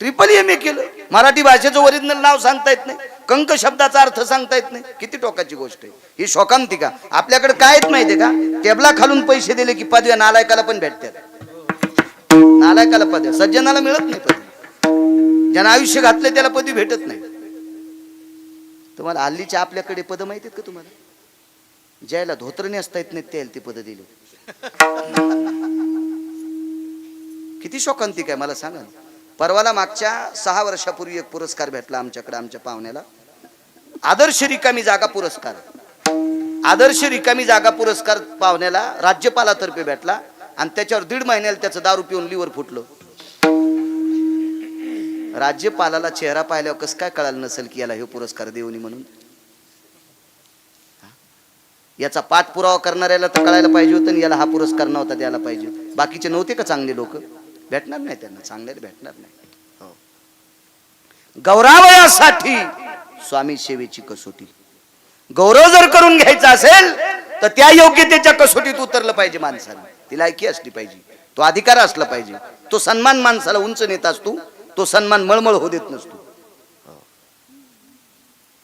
Triple M A केलं. मराठी भाषेचं original नाव सांगता येत नाही. कंक शब्दाचा अर्थ सांगता येत नाही. किती टोकाची गोष्ट आहे. ही शोकांतिका आपल्याकडे काय येत माहितीये का? टेबला खालून पैसे दिले की पदव्या नालायकाला पण भेटतात. नालायकाला पदव्या. सज्जनाला मिळत नाही पदवी. ज्यानं आयुष्य घातलंय त्याला पदवी भेटत नाही. तुम्हाला हल्लीच्या आपल्याकडे पद माहिती आहेत का तुम्हाला? ज्याला धोत्र नेसता येत नाही त्याला ती पद दिली. किती शोकांतिक आहे मला सांगा परवाला मागच्या सहा वर्षापूर्वी एक पुरस्कार भेटला आमच्याकडे आमच्या पाहुण्याला. आदर्श रिकामी जागा पुरस्कार. आदर्श रिकामी जागा पुरस्कार पाहुण्याला राज्यपालातर्फे भेटला आणि त्याच्यावर दीड महिन्याला त्याचं दारू पिऊन लिव्हर फुटलं. राज्यपालाला चेहरा पाहिल्यावर कसं काय कळालं नसेल की याला हे पुरस्कार देऊनी म्हणून? याचा पाठपुरावा करणाऱ्याला तर कळायला पाहिजे होतं आणि याला हा पुरस्कार नव्हता द्यायला पाहिजे बाकीचे नव्हते का चांगले लोक? भेटणार नाही त्यांना चांगल्याला भेटणार नाही. हो. गौरावयासाठी स्वामी सेवेची कसोटी. गौरव जर करून घ्यायचा असेल तर त्या योग्यतेच्या कसोटीत उतरलं पाहिजे माणसाला तिला ऐकी असली पाहिजे. तो अधिकार असला पाहिजे. तो सन्मान माणसाला उंच नेत असतो तो सन्मान मळमळ होऊ देत नसतो. हो.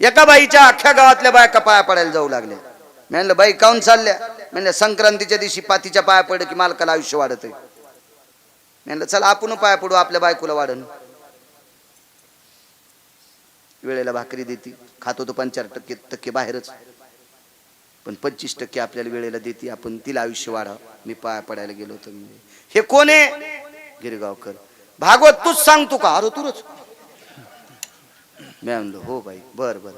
एका बाईच्या अख्ख्या गावातल्या बायका पाया पडायला जाऊ लागल्या. म्हणलं बाई काऊन चालल्या? म्हणलं संक्रांतीच्या दिवशी पातीच्या पाया पडलं की मालकाला आयुष्य वाढत आहे म्हणलं चला आपण पाया पडू आपल्या बायकोला वाढन. वेळेला भाकरी देते. खातो तो पंचाहत्तर टक्के टक्के बाहेरच. पण पंचवीस टक्के आपल्याला वेळेला देते. आपण तिला आयुष्य वाढा मी पाया पडायला गेलो होतो. हे कोण आहे? गिरगावकर. भागवत तूच सांगतो का? अरे तुरच मी म्हणलो हो बाई बर बर.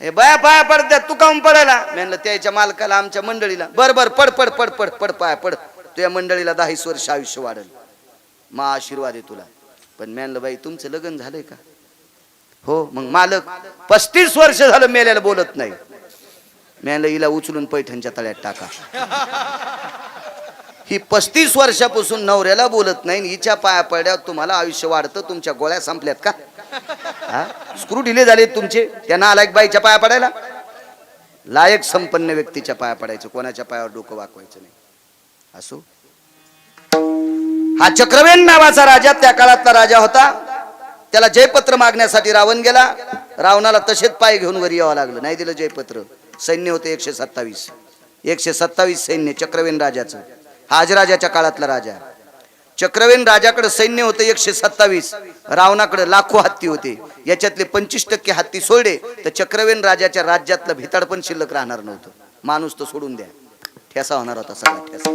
हे बाया पाया पडत्यात तू काऊन पडायला? मी म्हणलं त्याच्या मालकाला आमच्या मंडळीला. बर बर पड पड पड पड पड पाया पड. तुझ्या मंडळीला दहावीस वर्ष आयुष्य वाढलं. मा आशीर्वाद आहे तुला. पण मी म्हणलं बाई तुमचं लग्न झालंय का? हो मग मालक पस्तीस वर्ष झालं मेल्याला बोलत नाही. मी म्हणलं हिला उचलून पैठणच्या तळ्यात टाका. ही पस्तीस वर्षापासून नवऱ्याला बोलत नाही हिच्या पाया पडल्यावर तुम्हाला आयुष्य वाढतं तुमच्या गोळ्या संपल्यात का? हा? स्क्रू ढिले झाले तुमचे त्यांना आलायक बाईच्या पाया पडायला. लायक संपन्न व्यक्तीच्या पाया पडायचं कोणाच्या पायावर डोकं वाकवायचं नाही. असो? हा चक्रवेन नावाचा राजा त्या काळातला राजा होता. त्याला जयपत्र मागण्यासाठी रावण गेला. रावणाला तसेच पाय घेऊन वर यावं लागलं. नाही दिलं जयपत्र. सैन्य होते एकशे सत्तावीस. एकशे सत्तावीस सैन्य चक्रवेन राजाचं. हाजराजाच्या काळातला राजा. चक्रवेन राजाकडे सैन्य होते एकशे सत्तावीस. रावणाकडे लाखो हत्ती होते. याच्यातले पंचवीस टक्के हत्ती सोडले तर चक्रवेन राजाच्या राज्यातलं भिताड पण शिल्लक राहणार नव्हतं. माणूस तो सोडून द्या. ठेसा होणार होता सगळा ठेसा.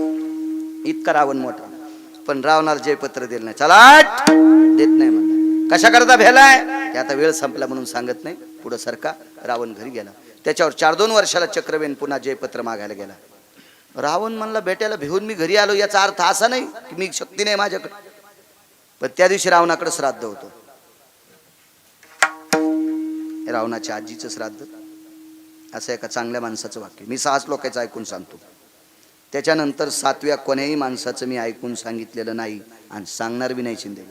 इतका रावण मोठा. पण रावणाला जयपत्र दिलं नाही. चला देत नाही म्हणलं. कशा करता भेलाय ते आता वेळ संपला म्हणून सांगत नाही. पुढं सरका रावण घरी गेला. त्याच्यावर चार दोन वर्षाला चक्रवेन पुन्हा जयपत्र मागायला गेला. रावण म्हणला बेट्याला भिवून मी घरी आलो याचा अर्थ असा नाही की मी शक्ती नाही माझ्याकडे. पण त्या दिवशी रावणाकडे श्राद्ध होतो. रावणाच्या आजीचं श्राद्ध. असं एका चांगल्या माणसाचं वाक्य. मी सहाच लोकांचं ऐकून सांगतो. त्याच्यानंतर सातव्या कोण्याही माणसाचं मी ऐकून सांगितलेलं नाही आणि सांगणार बी नाही शिंदे.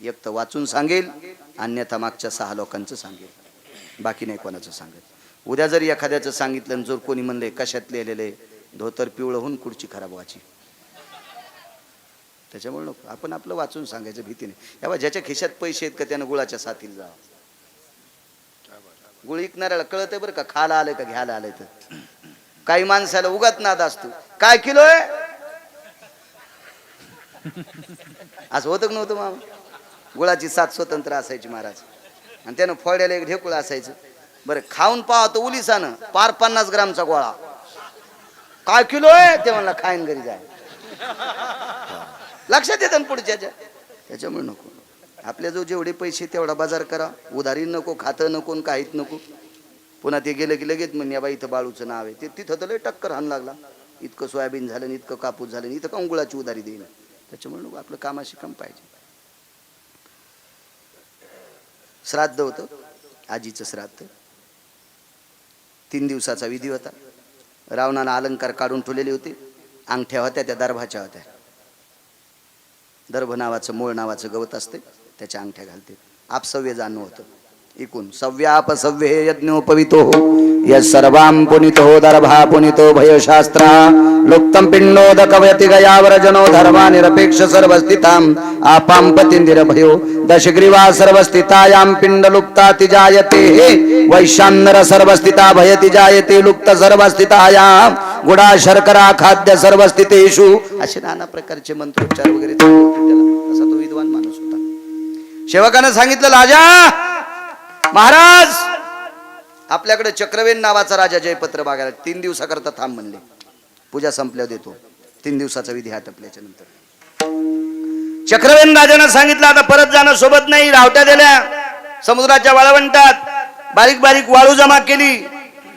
एक तर वाचून सांगेल अन्यथा मागच्या सहा लोकांचं सांगेल. बाकी नाही कोणाचं सांगेल उद्या जरी एखाद्याचं सांगितलं आणि जर कोणी म्हणले कशात लिहिलेले धोतर पिवळं होऊन कुडची खराब व्हायची. त्याच्यामुळे नको. आपण आपलं वाचून सांगायचं भीती नाही. याबा ज्याच्या खिशात पैसे आहेत का त्यानं गुळाच्या साथीला जावं. गुळ विकणाऱ्याला कळतंय बरं का खायला आलं का घ्यायला आलंय तर. काही माणसाला उगत नाद असतो. काय किलो आहे? असं होतं का नव्हतं मामा? गुळाची साथ स्वतंत्र असायची महाराज. आणि त्यानं फोड्याला एक ढेकुळ असायचं. बरं खाऊन पाहतो उलिसानं. पार पन्नास ग्रामचा गोळा. काय किलो आहे? ते म्हणला खायन घरी जाय. लक्षात येतं पुढच्या पुढच्याच्या त्याच्यामुळे नको. आपल्या जो जेवढे पैसे तेवढा बाजार करा. उधारी नको खातं नको काहीच नको. पुन्हा ते गेलं की लगेच म्हणे बाई इथं बाळूचं नाव आहे. ते तिथं तर लय टक्कर हाण लागला. इतकं सोयाबीन झालं आणि इतकं कापूस झालं आणि इथं का उंगुळाची उधारी देईन. त्याच्यामुळे नको आपलं कामाशी कम पाहिजे. श्राद्ध होतं. आजीचं श्राद्ध. तीन दिवसाचा विधी होता. रावणाला अलंकार काढून ठेवलेले होते. अंगठ्या होत्या त्या दर्भाच्या होत्या. दर्भ नावाचं मूळ नावाचं गवत असते त्याच्या अंगठ्या घालते. आपसव्य जाणं होतं. एकूण सव्याप सव्ये यज्ञोपवितो। यः सर्वां पुनितो दर्भा पुनितो भयशास्त्रा। लुप्तं पिण्डोदकवयति गयावरजनो धर्मा निरपेक्ष सर्वस्थिताम्। आपां पतिन्दिरभयो दशग्रीवा सर्वस्थितायां पिण्डलुप्ताति जायते वैशान्नर सर्वस्थिता भयति जायते लुप्त सर्वस्थितायां। गुडा शर्करा खाद्य सर्वस्थितेषु। असे नाना प्रकारचे मंत्रोच्चार वगैरे असा तो विद्वान माणूस होता. सेवकानं सांगितलं राजा महाराज! आपल्याकडे चक्रवेन नावाचा राजा जयपत्र बागायला तीन दिवसाकरता थांब म्हणले. पूजा संपल्यावर देतो. तीन दिवसाचा विधी आटपल्याच्या नंतर. चक्रवेन राजानं सांगितलं आता परत जाणं सोबत नाही रावट्या दिल्या समुद्राच्या वाळवंटात बारीक बारीक वाळू जमा केली.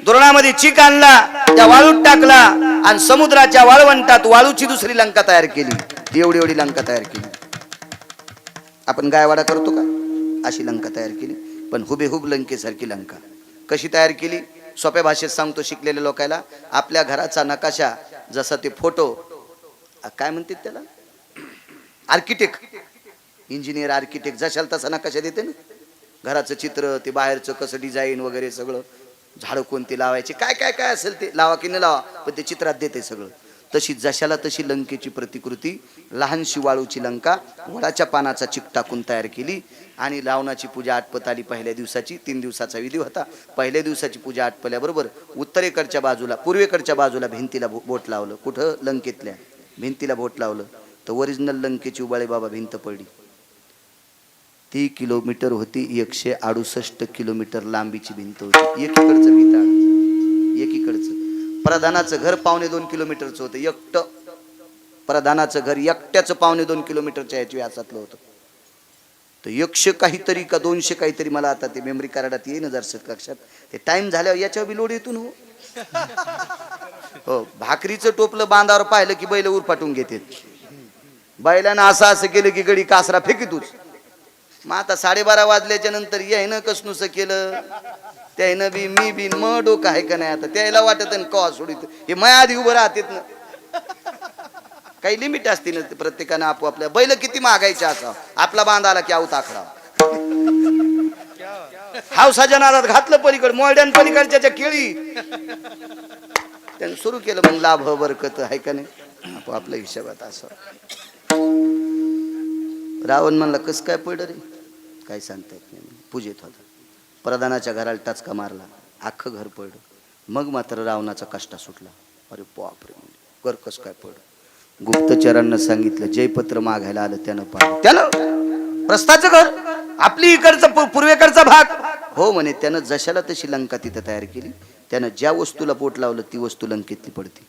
धोरणामध्ये चीक आणला त्या वाळूत टाकला आणि समुद्राच्या वाळवंटात वाळूची दुसरी लंका तयार केली. एवढी एवढी लंका तयार केली. आपण गायवाडा करतो का? अशी लंका तयार केली. पण हुबेहूब लंकेसारखी लंका. कशी तयार केली? सोप्या भाषेत सांगतो शिकलेल्या लोकायला आपल्या घराचा नकाशा जसा ते फोटो काय म्हणतात त्याला? आर्किटेक्ट. इंजिनियर आर्किटेक्ट जशाल तसा नकाशा देते ना. घराचं चित्र ते बाहेरचं कसं डिझाईन वगैरे सगळं झाडं कोणती लावायची काय काय काय असेल ते लावा की न लावा पण ते चित्रात देते सगळं. तशी जशाला तशी लंकेची प्रतिकृती लहान शिवाळूची लंका वडाच्या पानाचा चिक टाकून तयार केली आणि लावणाची पूजा आटपत आली पहिल्या दिवसाची. तीन दिवसाचा विधी होता. पहिल्या दिवसाची पूजा आटपल्याबरोबर उत्तरेकडच्या बाजूला पूर्वेकडच्या बाजूला भिंतीला बोट लावलं. कुठं? लंकेतल्या. भिंतीला बोट लावलं. तर ओरिजिनल लंकेची उबाळे बाबा भिंत पडली. ती किलोमीटर होती. एकशे अडुसष्ट किलोमीटर लांबीची भिंत होती. एकीकडचं भिंत एकीकडचं. प्रधानाचं घर पावणे दोन किलोमीटरचं होतं एकटं. प्रधानाचं घर एकट्याचं पावणे दोन किलोमीटरच्या याच्या व्यासातलं होतं. तर एकशे काहीतरी का दोनशे काहीतरी मला आता ते मेमरी कार्डात येईन जर लक्षात. ते टाइम झाल्यावर याच्यावर बी लोड येतो ना हो. हो भाकरीचं टोपलं बांधावर पाहिलं की बैल उरफाटून घेते बैलानं असं असं केलं की गडी कासरा फेकीतूच. मग आता साडेबारा वाजल्याच्या नंतर यायनं कसनुसं केलं? त्यानं बी मी बी म डोकं आहे का नाही आता? त्याला वाटत कवा सोडित? हे माया आधी उभं राहतेत ना. काही लिमिट असते ना प्रत्येकानं आपोआपल्या. बैल किती मागायचे असा? आपला बांध आला की आऊत आखडा हावसाच्या नादात घातलं पलीकड मोरड्यान पलीकडच्या केळी. त्यानं सुरू केलं मग लाभ बरकत आहे का नाही? आपोआपल्या हिशोबात असं. रावण म्हणला कस काय पडलं रे? काय सांगता येत नाही. पूजेत होता. प्रधानाच्या घराला टाचका मारला. अख्खं घर पडलं. मग मात्र रावणाचा कष्टा सुटला. अरे बापरे म्हणजे घर कस काय पड गुप्तचरांना सांगितलं जयपत्र मागायला आलं त्यानं पाहिलं. त्यानं प्रस्ताचं घर आपली इकडचा पूर्वेकडचा भाग. हो म्हणे त्यानं जशाला तशी लंका तिथं तयार केली. त्यानं ज्या वस्तूला पोट लावलं ती वस्तू लंकेतली पडती.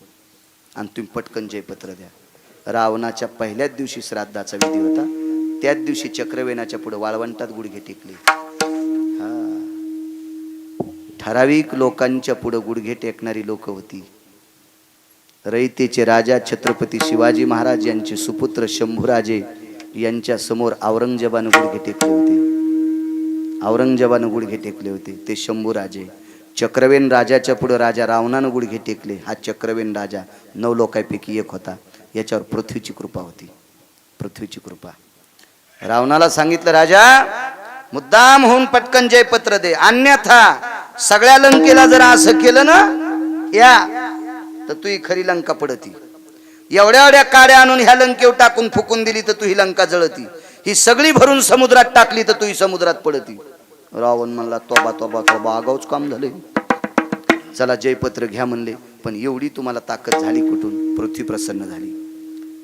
आणि तुम्ही पटकन जयपत्र द्या. रावणाच्या पहिल्याच दिवशी श्राद्धाचा विधी होता. त्याच दिवशी चक्रवेनाच्या पुढे वाळवंटात गुडघे टेकले. हा. ठराविक लोकांच्या पुढे गुडघे टेकणारी लोक होती. रयतेचे राजा छत्रपती शिवाजी महाराज यांचे सुपुत्र शंभूराजे यांच्या समोर औरंगजेबानं गुडघे टेकले होते. औरंगजेबानं गुडघे टेकले होते. ते शंभूराजे. चक्रवेन राजाच्या पुढे राजा रावणानं गुडघे टेकले. हा चक्रवेन राजा नऊ लोकांपैकी एक होता. याच्यावर पृथ्वीची कृपा होती. पृथ्वीची कृपा. रावणाला सांगितलं राजा मुद्दाम होऊन पटकन जयपत्र दे. अन्यथा सगळ्या लंकेला जर असं केलं ना या तर तू ही खरी लंका पडती. एवढ्या एवढ्या काड्या आणून ह्या लंकेवर टाकून फुकून दिली तर तू ही लंका जळती. ही सगळी भरून समुद्रात टाकली तर तू ही समुद्रात पडती. रावण म्हणला तोबा तोबा तोबा आगाऊच काम झाले चला जयपत्र घ्या म्हणले पण एवढी तुम्हाला ताकद झाली कुठून? पृथ्वी प्रसन्न झाली.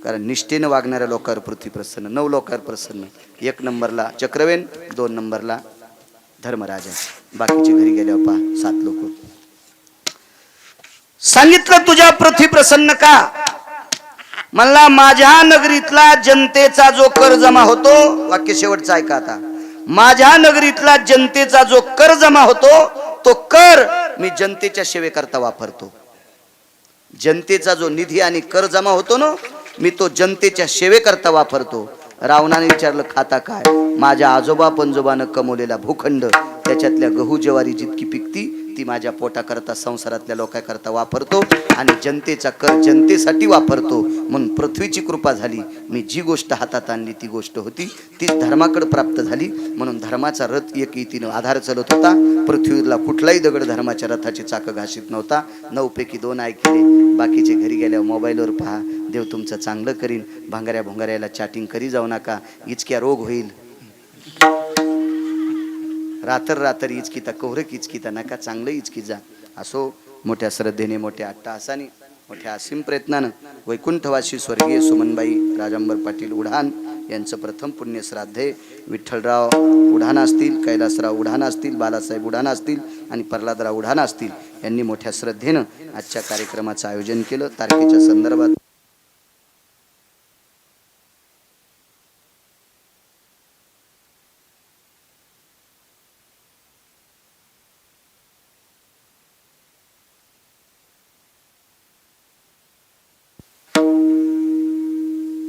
कारण निष्ठेनं वागणाऱ्या लोकांवर पृथ्वी प्रसन्न नऊ लोकांवर प्रसन्न. एक नंबरला चक्रवेन दोन नंबरला धर्मराजा. बाकीचे घरी गेल्यावर पहा सात लोक. सांगितलं तुझ्या पृथ्वी प्रसन्न का? मला माझ्या नगरीतला जनतेचा जो कर जमा होतो वाक्य शेवटचा ऐका आता. माझ्या नगरीतला जनतेचा जो कर जमा होतो तो कर मी जनतेच्या सेवेकरता वापरतो. जनतेचा जो निधी आणि कर जमा होतो ना मी तो जनतेच्या सेवेकरता वापरतो. रावणाने विचारलं खाता काय? माझ्या आजोबा पंजोबानं कमवलेला भूखंड त्याच्यातल्या गहू ज्वारी जितकी पिकती ती माझ्या पोटाकरता संसारातल्या लोकांकरता वापरतो आणि जनतेचा कर जनतेसाठी वापरतो. म्हणून पृथ्वीची कृपा झाली. मी जी गोष्ट हातात आणली ती गोष्ट होती. ती धर्माकडे प्राप्त झाली. म्हणून धर्माचा रथ एक इतीनं आधार चलत होता. पृथ्वीला कुठलाही दगड धर्माच्या रथाची चाकं घाशीत नव्हता. नऊपैकी दोन ऐकले बाकीचे घरी गेल्यावर मोबाईलवर पहा. देव तुमचं चांगलं करीन. भांगाऱ्या भोंगाऱ्याला चॅटिंग करी जाऊ नका. इचक्या रोग होईल. रातर रातर इचकीता कोहरक इचकीता नका चांगलं इचकी जा. असो मोठ्या श्रद्धेने मोठ्या अट्टाहासाने मोठ्या असीम प्रयत्नानं वैकुंठवासी स्वर्गीय सुमनबाई राजांबर पाटील उढान यांचं प्रथम पुण्यश्राद्धे विठ्ठलराव उढान असतील कैलासराव उढान असतील बालासाहेब उढान असतील आणि प्रल्हादराव उढान असतील यांनी मोठ्या श्रद्धेनं आजच्या कार्यक्रमाचं आयोजन केलं. तारखेच्या संदर्भात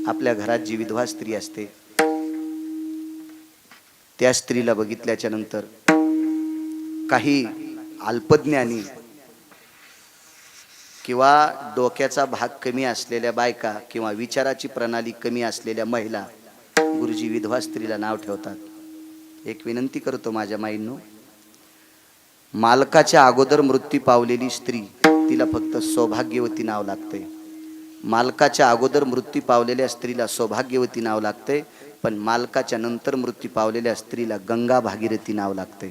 आपल्या घरात जी विधवा स्त्री असते त्या स्त्रीला बघितल्याच्या नंतर काही अल्पज्ञानी किंवा डोक्याचा भाग कमी असलेल्या बायका किंवा विचाराची प्रणाली कमी असलेल्या महिला गुरुजी विधवा स्त्रीला नाव ठेवतात. एक विनंती करतो माझ्या माईंनो मालकाच्या अगोदर मृत्यू पावलेली स्त्री तिला फक्त सौभाग्यवती नाव लागते मालकाच्या अगोदर मृत्यू पावलेल्या स्त्रीला सौभाग्यवती नाव लागते पण मालकाच्या नंतर मृत्यू पावलेल्या स्त्रीला गंगा भागीरथी नाव लागते.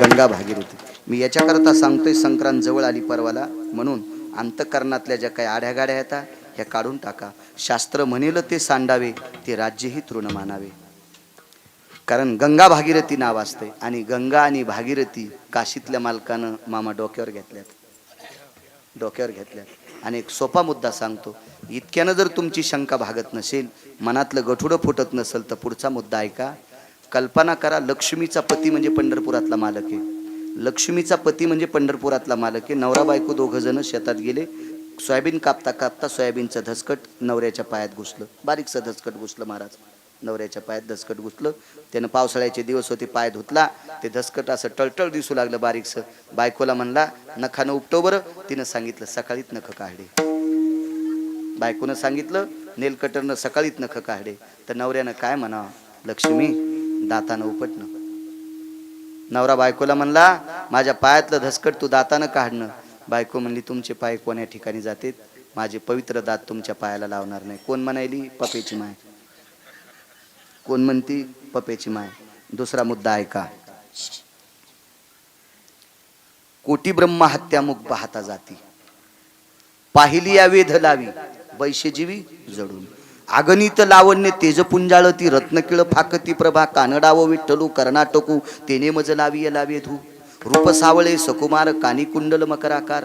गंगा भागीरथी. मी याच्याकरता सांगतोय संक्रांत जवळ आली परवाला. म्हणून अंतकरणातल्या ज्या काही आढ्यागाड्या येतात ह्या काढून टाका. शास्त्र म्हणेल ते सांडावे ते राज्यही तृण मानावे. कारण गंगा भागीरथी नाव असते आणि गंगा आणि भागीरथी काशीतल्या मालकानं मामा डोक्यावर घेतल्यात. डोक्यावर घेतल्या. आणि एक सोपा मुद्दा सांगतो इतक्यानं जर तुमची शंका भागत नसेल मनातलं गठुडं फुटत नसेल तर पुढचा मुद्दा ऐका कल्पना करा लक्ष्मीचा पती म्हणजे पंढरपुरातला मालक आहे. लक्ष्मीचा पती म्हणजे पंढरपुरातला मालक आहे. नवरा बायको दोघं जण शेतात गेले सोयाबीन कापता कापता सोयाबीनचं धसकट नवऱ्याच्या पायात घुसलं. बारीकसं धसकट घुसलं महाराज. नवऱ्याच्या पायात धसकट घुसलं. त्यानं पावसाळ्याचे दिवस होते पाय धुतला. ते धसकट असं टळटळ दिसू लागलं बारीकसं. बायकोला म्हणला नखानं उपटो बरं. तिनं सांगितलं सकाळीत नख काढे. बायकोनं सांगितलं नेल कटरनं सकाळीत नख काढे. तर नवऱ्यानं काय म्हणावं? लक्ष्मी दातानं उपटणं. नवरा बायकोला म्हणला माझ्या पायातलं धसकट तू दातानं काढणं. बायको म्हणली तुमचे पाय कोण्या ठिकाणी जातेत? माझे पवित्र दात तुमच्या पायाला लावणार नाही. कोण म्हणायली? पपेची माय. कोण म्हणती? पपेची माय. दुसरा मुद्दा ऐका कोटी ब्रह्म हत्यामुख पाहता जाती. पाहिली या वेध लावी. वैश्यजीवी जडून. आगणित लावण्य तेजपुंजाळती रत्नकिळ फाकती प्रभा कानडाव विठ्ठलू कर्नाटकू तेने मज लावी लावे धू. रूप सावळे सकुमार कानी कुंडल मकराकार.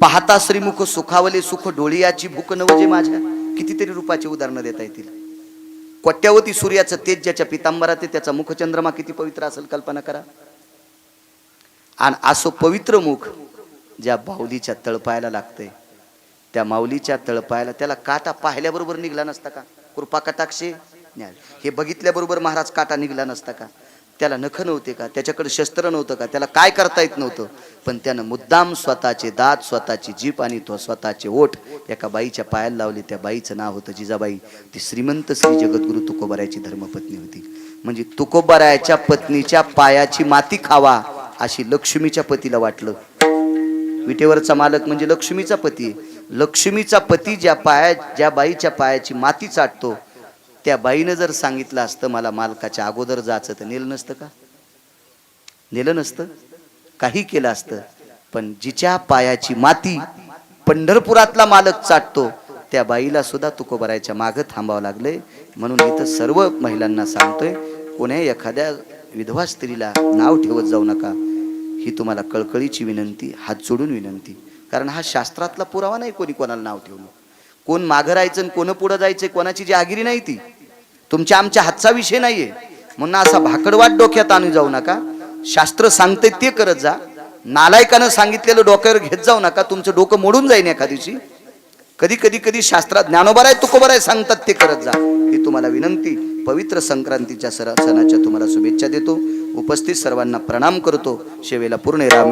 पाहता श्रीमुख सुखावले सुख डोळियाची भूक नवजे माझ्या. कितीतरी रूपाची उदाहरणं देता येतील. कोट्यावती सूर्याचं तेज ज्याच्या पितांबरात ते त्याचा मुखचंद्रमा किती पवित्र असेल कल्पना करा. आणि असं पवित्र मुख ज्या बाहुलीच्या तळपायला लागतंय त्या माऊलीच्या तळपायाला त्याला काटा पाहिल्याबरोबर निघला नसता का? कृपा कटाक्षे ज्ञान हे बघितल्याबरोबर महाराज काटा निघला नसता का? त्याला नख नव्हते का? त्याच्याकडे शस्त्र नव्हतं का? त्याला काय करता येत नव्हतं? पण त्यानं मुद्दाम स्वतःचे दात स्वतःची जीप आणि तो स्वतःचे ओठ एका बाईच्या पायाला लावले. त्या बाईचं नाव होतं जिजाबाई. ती श्रीमंत श्री जगद्गुरु तुकोबारायची धर्मपत्नी होती. म्हणजे तुकोबारायाच्या पत्नीच्या पायाची माती खावा अशी लक्ष्मीच्या पतीला वाटलं. विटेवरचा मालक म्हणजे लक्ष्मीचा पती. लक्ष्मीचा पती ज्या पाया ज्या बाईच्या पायाची माती चाटतो त्या बाईनं जर सांगितलं असतं मला मालकाच्या अगोदर जायचं तर नेलं नसतं का? नेलं नसतं? काही केलं असतं. पण जिच्या पायाची माती पंढरपुरातला मालक चाटतो त्या बाईला सुद्धा तुकोबरायच्या मागं थांबावं लागलंय. म्हणून इथं सर्व महिलांना सांगतोय कोण्या एखाद्या विधवा स्त्रीला नाव ठेवत जाऊ नका. ही तुम्हाला कळकळीची विनंती हात जोडून विनंती. कारण हा शास्त्रातला पुरावा नाही कोणी कोणाला नाव ठेवलं. कोण मागं राहायचं कोण पुढं जायचं कोणाची जी आगिरी नाही ती. तुमच्या आमच्या हातचा विषय नाहीये. म्हणून असा भाकडवाट डोक्यात आणून जाऊ नका. शास्त्र सांगते ते करत जा. नालायकानं सांगितलेलं डोक्यावर घेत जाऊ नका. तुमचं डोकं मोडून जाईन एका दिवशी कधी कधी कधी शास्त्रात ज्ञानोबर आहे तुकोबर आहे सांगतात ते करत जा. ही तुम्हाला विनंती. पवित्र संक्रांतीच्या सरा सणाच्या तुम्हाला शुभेच्छा देतो. उपस्थित सर्वांना प्रणाम करतो. शेवेला पूर्ण राम